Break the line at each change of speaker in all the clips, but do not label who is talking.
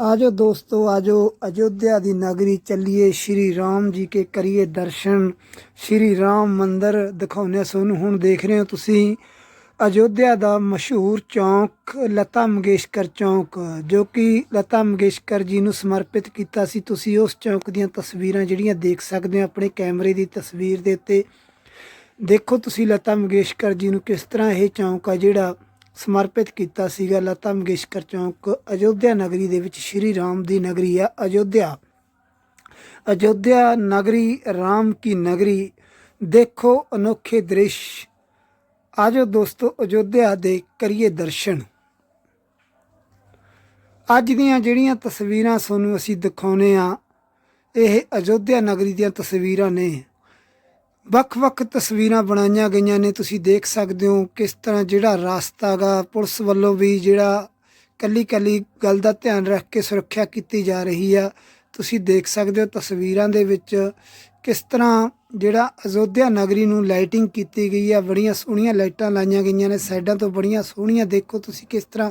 ਆਜੋ ਦੋਸਤੋ, ਆਜੋ ਅਯੋਧਿਆ ਦੀ ਨਗਰੀ ਚੱਲੀਏ। ਸ਼੍ਰੀ ਰਾਮ ਜੀ ਕੇ ਕਰੀਏ ਦਰਸ਼ਨ। ਸ਼੍ਰੀ ਰਾਮ ਮੰਦਰ ਦਿਖਾਉਂਦੇ ਸੋਨੂੰ ਹੁਣ ਦੇਖ ਰਹੇ ਹੋ ਤੁਸੀਂ ਅਯੋਧਿਆ ਦਾ ਮਸ਼ਹੂਰ ਚੌਂਕ, ਲਤਾ ਮੰਗੇਸ਼ਕਰ ਚੌਂਕ, ਜੋ ਕਿ ਲਤਾ ਮੰਗੇਸ਼ਕਰ ਜੀ ਨੂੰ ਸਮਰਪਿਤ ਕੀਤਾ ਸੀ। ਤੁਸੀਂ ਉਸ ਚੌਂਕ ਦੀਆਂ ਤਸਵੀਰਾਂ ਜਿਹੜੀਆਂ ਦੇਖ ਸਕਦੇ ਹੋ ਆਪਣੇ ਕੈਮਰੇ ਦੀ ਤਸਵੀਰ ਦੇ ਉੱਤੇ। ਦੇਖੋ ਤੁਸੀਂ ਲਤਾ ਮੰਗੇਸ਼ਕਰ ਜੀ ਨੂੰ ਕਿਸ ਤਰ੍ਹਾਂ ਇਹ ਚੌਂਕ ਆ ਜਿਹੜਾ ਸਮਰਪਿਤ ਕੀਤਾ ਸੀਗਾ ਲਤਾ ਮੰਗੇਸ਼ਕਰ ਚੌਂਕ, ਅਯੋਧਿਆ ਨਗਰੀ ਦੇ ਵਿੱਚ ਸ਼੍ਰੀ ਰਾਮ ਦੀ ਨਗਰੀ ਆ, ਅਯੋਧਿਆ। ਅਯੋਧਿਆ ਨਗਰੀ, ਰਾਮ ਕੀ ਨਗਰੀ, ਦੇਖੋ ਅਨੋਖੇ ਦ੍ਰਿਸ਼। ਆਜੋ ਦੋਸਤੋ, ਅਯੋਧਿਆ ਦੇ ਕਰੀਏ ਦਰਸ਼ਨ। ਅੱਜ ਦੀਆਂ ਜਿਹੜੀਆਂ ਤਸਵੀਰਾਂ ਤੁਹਾਨੂੰ ਅਸੀਂ ਦਿਖਾਉਨੇ ਆ, ਇਹ ਅਯੋਧਿਆ ਨਗਰੀ ਦੀਆਂ ਤਸਵੀਰਾਂ ਨੇ। ਵੱਖ-ਵੱਖ ਤਸਵੀਰਾਂ ਬਣਾਈਆਂ ਗਈਆਂ ਨੇ, ਤੁਸੀਂ ਦੇਖ ਸਕਦੇ ਹੋ ਕਿਸ ਤਰ੍ਹਾਂ ਜਿਹੜਾ ਰਾਸਤਾ ਗਾ ਪੁਲਿਸ ਵੱਲੋਂ ਵੀ ਜਿਹੜਾ ਕੱਲੀ-ਕੱਲੀ ਗੱਲ ਦਾ ਧਿਆਨ ਰੱਖ ਕੇ ਸੁਰੱਖਿਆ ਕੀਤੀ ਜਾ ਰਹੀ ਆ। ਤੁਸੀਂ ਦੇਖ ਸਕਦੇ ਹੋ ਤਸਵੀਰਾਂ ਦੇ ਵਿੱਚ ਕਿਸ ਤਰ੍ਹਾਂ ਜਿਹੜਾ ਅਯੋਧਿਆ ਨਗਰੀ ਨੂੰ ਲਾਈਟਿੰਗ ਕੀਤੀ ਗਈ ਆ, ਬੜੀਆਂ ਸੋਹਣੀਆਂ ਲਾਈਟਾਂ ਲਾਈਆਂ ਗਈਆਂ ਨੇ, ਸਾਈਡਾਂ ਤੋਂ ਬੜੀਆਂ ਸੋਹਣੀਆਂ ਦੇਖੋ ਤੁਸੀਂ ਕਿਸ ਤਰ੍ਹਾਂ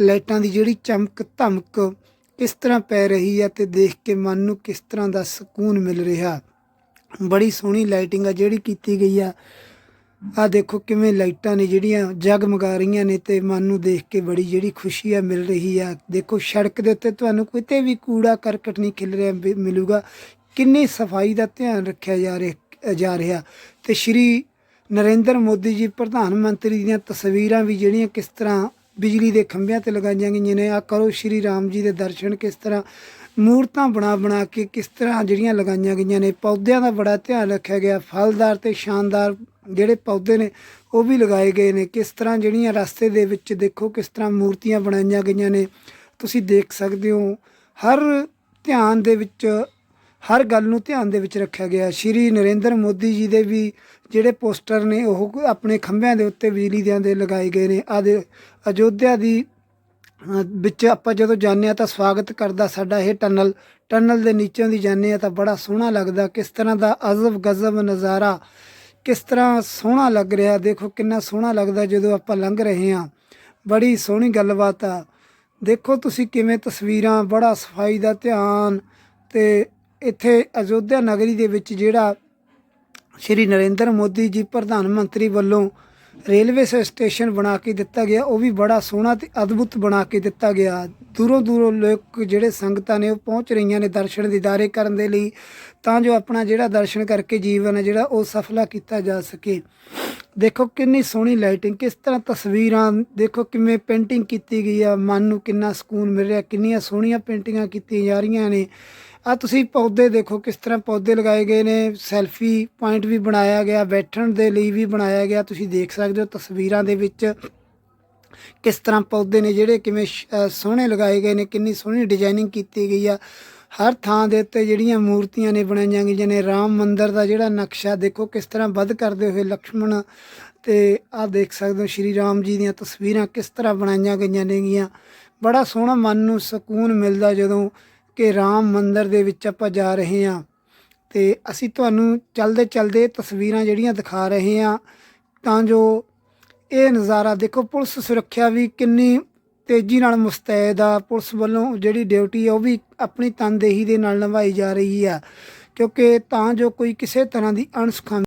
ਲਾਈਟਾਂ ਦੀ ਜਿਹੜੀ ਚਮਕ ਧਮਕ ਕਿਸ ਤਰ੍ਹਾਂ ਪੈ ਰਹੀ ਆ ਤੇ ਦੇਖ ਕੇ ਮਨ ਨੂੰ ਕਿਸ ਤਰ੍ਹਾਂ ਦਾ ਸਕੂਨ ਮਿਲ ਰਿਹਾ। ਬੜੀ ਸੋਹਣੀ ਲਾਈਟਿੰਗ ਆ ਜਿਹੜੀ ਕੀਤੀ ਗਈ ਆ। ਆ ਦੇਖੋ ਕਿਵੇਂ ਲਾਈਟਾਂ ਨੇ ਜਿਹੜੀਆਂ ਜਗਮਗਾ ਰਹੀਆਂ ਨੇ ਤੇ ਮਨ ਨੂੰ ਦੇਖ ਕੇ ਬੜੀ ਜਿਹੜੀ ਖੁਸ਼ੀ ਆ ਮਿਲ ਰਹੀ ਆ। ਦੇਖੋ ਸੜਕ ਦੇ ਉੱਤੇ ਤੁਹਾਨੂੰ ਕਿਤੇ ਵੀ ਕੂੜਾ ਕਰਕਟ ਨਹੀਂ ਖਿਲ ਰਿਹਾ ਵੀ ਮਿਲੂਗਾ। ਕਿੰਨੀ ਸਫ਼ਾਈ ਦਾ ਧਿਆਨ ਰੱਖਿਆ ਜਾ ਰਿਹਾ ਜਾ ਰਿਹਾ। ਤੇ ਸ਼੍ਰੀ ਨਰਿੰਦਰ ਮੋਦੀ ਜੀ ਪ੍ਰਧਾਨ ਮੰਤਰੀ ਦੀਆਂ ਤਸਵੀਰਾਂ ਵੀ ਜਿਹੜੀਆਂ ਕਿਸ ਤਰ੍ਹਾਂ ਬਿਜਲੀ ਦੇ ਖੰਭਿਆਂ ਤੇ ਲਗਾਈਆਂ ਗਈਆਂ ਨੇ। ਆ ਕਰੋ ਸ਼੍ਰੀ ਰਾਮ ਜੀ ਦੇ ਦਰਸ਼ਨ ਕਿਸ ਤਰ੍ਹਾਂ ਮੂਰਤਾਂ ਬਣਾ ਬਣਾ ਕੇ ਕਿਸ ਤਰ੍ਹਾਂ ਜਿਹੜੀਆਂ ਲਗਾਈਆਂ ਗਈਆਂ ਨੇ, ਪੌਦਿਆਂ ਦਾ ਬੜਾ ਧਿਆਨ ਰੱਖਿਆ ਗਿਆ, ਫਲਦਾਰ ਤੇ ਸ਼ਾਨਦਾਰ ਜਿਹੜੇ ਪੌਦੇ ਨੇ, ਉਹ ਵੀ ਲਗਾਏ ਗਏ ਨੇ। ਕਿਸ ਤਰ੍ਹਾਂ ਜਿਹੜੀਆਂ ਰਸਤੇ ਦੇ ਵਿੱਚ ਦੇਖੋ ਕਿਸ ਤਰ੍ਹਾਂ ਮੂਰਤੀਆਂ ਬਣਾਈਆਂ ਗਈਆਂ ਨੇ, ਤੁਸੀਂ ਦੇਖ ਸਕਦੇ ਹੋ। ਹਰ ਧਿਆਨ ਦੇ ਵਿੱਚ, ਹਰ ਗੱਲ ਨੂੰ ਧਿਆਨ ਦੇ ਵਿੱਚ ਰੱਖਿਆ ਗਿਆ। ਸ਼੍ਰੀ ਨਰਿੰਦਰ ਮੋਦੀ ਜੀ ਦੇ ਵੀ ਜਿਹੜੇ ਪੋਸਟਰ ਨੇ, ਉਹ ਆਪਣੇ ਖੰਭਿਆਂ ਦੇ ਉੱਤੇ ਬਿਜਲੀ ਦਿਆਂ ਦੇ ਲਗਾਏ ਗਏ ਨੇ। ਆਦੇ ਅਯੋਧਿਆ ਦੀ ਵਿੱਚ ਆਪਾਂ ਜਦੋਂ ਜਾਂਦੇ ਆ ਤਾਂ ਸਵਾਗਤ ਕਰਦਾ ਸਾਡਾ ਇਹ ਟਨਲ। ਟਨਲ ਦੇ ਨੀਚੋਂ ਦੀ ਜਾਂਦੇ ਆ ਤਾਂ ਬੜਾ ਸੋਹਣਾ ਲੱਗਦਾ। ਕਿਸ ਤਰ੍ਹਾਂ ਦਾ ਅਜ਼ਬ ਗਜ਼ਬ ਨਜ਼ਾਰਾ, ਕਿਸ ਤਰ੍ਹਾਂ ਸੋਹਣਾ ਲੱਗ ਰਿਹਾ। ਦੇਖੋ ਕਿੰਨਾ ਸੋਹਣਾ ਲੱਗਦਾ ਜਦੋਂ ਆਪਾਂ ਲੰਘ ਰਹੇ ਹਾਂ। ਬੜੀ ਸੋਹਣੀ ਗੱਲਬਾਤ ਆ। ਦੇਖੋ ਤੁਸੀਂ ਕਿਵੇਂ ਤਸਵੀਰਾਂ, ਬੜਾ ਸਫ਼ਾਈ ਦਾ ਧਿਆਨ ਤੇ ਇੱਥੇ ਅਯੋਧਿਆ ਨਗਰੀ ਦੇ ਵਿੱਚ ਜਿਹੜਾ ਸ਼੍ਰੀ ਨਰਿੰਦਰ ਮੋਦੀ ਜੀ ਪ੍ਰਧਾਨ ਮੰਤਰੀ ਵੱਲੋਂ ਰੇਲਵੇ ਸ- ਸਟੇਸ਼ਨ ਬਣਾ ਕੇ ਦਿੱਤਾ ਗਿਆ, ਉਹ ਵੀ ਬੜਾ ਸੋਹਣਾ ਤੇ ਅਦਭੁਤ ਬਣਾ ਕੇ ਦਿੱਤਾ ਗਿਆ। ਦੂਰੋਂ ਦੂਰੋਂ ਲੋਕ ਜਿਹੜੇ ਸੰਗਤਾਂ ਨੇ ਉਹ ਪਹੁੰਚ ਰਹੀਆਂ ਨੇ ਦਰਸ਼ਨ ਦੀਦਾਰੇ ਕਰਨ ਦੇ ਲਈ, ਤਾਂ ਜੋ ਆਪਣਾ ਜਿਹੜਾ ਦਰਸ਼ਨ ਕਰਕੇ ਜੀਵਨ ਹੈ ਜਿਹੜਾ ਉਹ ਸਫਲਾ ਕੀਤਾ ਜਾ ਸਕੇ। ਦੇਖੋ ਕਿੰਨੀ ਸੋਹਣੀ ਲਾਈਟਿੰਗ ਕਿਸ ਤਰ੍ਹਾਂ ਤਸਵੀਰਾਂ, ਦੇਖੋ ਕਿਵੇਂ ਪੇਂਟਿੰਗ ਕੀਤੀ ਗਈ ਆ, ਮਨ ਨੂੰ ਕਿੰਨਾ ਸਕੂਨ ਮਿਲ ਰਿਹਾ, ਕਿੰਨੀਆਂ ਸੋਹਣੀਆਂ ਪੇਂਟਿੰਗਾਂ ਕੀਤੀਆਂ ਜਾ ਰਹੀਆਂ ਨੇ। ਆ ਤੁਸੀਂ ਪੌਦੇ ਦੇਖੋ ਕਿਸ ਤਰ੍ਹਾਂ ਪੌਦੇ ਲਗਾਏ ਗਏ ਨੇ ਸੈਲਫੀ ਪੁਆਇੰਟ ਵੀ ਬਣਾਇਆ ਗਿਆ, ਬੈਠਣ ਦੇ ਲਈ ਵੀ ਬਣਾਇਆ ਗਿਆ, ਤੁਸੀਂ ਦੇਖ ਸਕਦੇ ਹੋ ਤਸਵੀਰਾਂ ਦੇ ਵਿੱਚ ਕਿਸ ਤਰ੍ਹਾਂ ਪੌਦੇ ਨੇ, ਜਿਹੜੇ ਕਿਵੇਂ ਸ਼- ਸੋਹਣੇ ਲਗਾਏ ਗਏ ਨੇ, ਕਿੰਨੀ ਸੋਹਣੀ ਡਿਜ਼ਾਈਨਿੰਗ ਕੀਤੀ ਗਈ ਆ। ਹਰ ਥਾਂ ਦੇ ਉੱਤੇ ਜਿਹੜੀਆਂ ਮੂਰਤੀਆਂ ਨੇ ਬਣਾਈਆਂ ਗਈਆਂ ਨੇ, ਰਾਮ ਮੰਦਰ ਦਾ ਜਿਹੜਾ ਨਕਸ਼ਾ ਦੇਖੋ ਕਿਸ ਤਰ੍ਹਾਂ ਵੱਧ ਕਰਦੇ ਹੋਏ ਲਕਸ਼ਮਣ ਤੇ ਆਹ ਦੇਖ ਸਕਦੇ ਹੋ ਸ਼੍ਰੀ ਰਾਮ ਜੀ ਦੀਆਂ ਤਸਵੀਰਾਂ ਕਿਸ ਤਰ੍ਹਾਂ ਬਣਾਈਆਂ ਗਈਆਂ ਨੇਗੀਆਂ ਬੜਾ ਸੋਹਣਾ ਮਨ ਨੂੰ ਸਕੂਨ ਮਿਲਦਾ ਜਦੋਂ ਕਿ ਰਾਮ ਮੰਦਰ ਦੇ ਵਿੱਚ ਆਪਾਂ ਜਾ ਰਹੇ ਹਾਂ ਤੇ ਅਸੀਂ ਤੁਹਾਨੂੰ ਚੱਲਦੇ ਚਲਦੇ ਤਸਵੀਰਾਂ ਜਿਹੜੀਆਂ ਦਿਖਾ ਰਹੇ ਹਾਂ ਤਾਂ ਜੋ ਇਹ ਨਜ਼ਾਰਾ ਦੇਖੋ ਪੁਲਿਸ ਸੁਰੱਖਿਆ ਵੀ ਕਿੰਨੀ ਤੇਜ਼ੀ ਨਾਲ ਮੁਸਤੈਦ ਆ। ਪੁਲਿਸ ਵੱਲੋਂ ਜਿਹੜੀ ਡਿਊਟੀ ਆ, ਉਹ ਵੀ ਆਪਣੀ ਤਨਦੇਹੀ ਦੇ ਨਾਲ ਨਿਭਾਈ ਜਾ ਰਹੀ ਆ, ਕਿਉਂਕਿ ਤਾਂ ਜੋ ਕੋਈ ਕਿਸੇ ਤਰ੍ਹਾਂ ਦੀ ਅਣਸੁਖਾਵੀ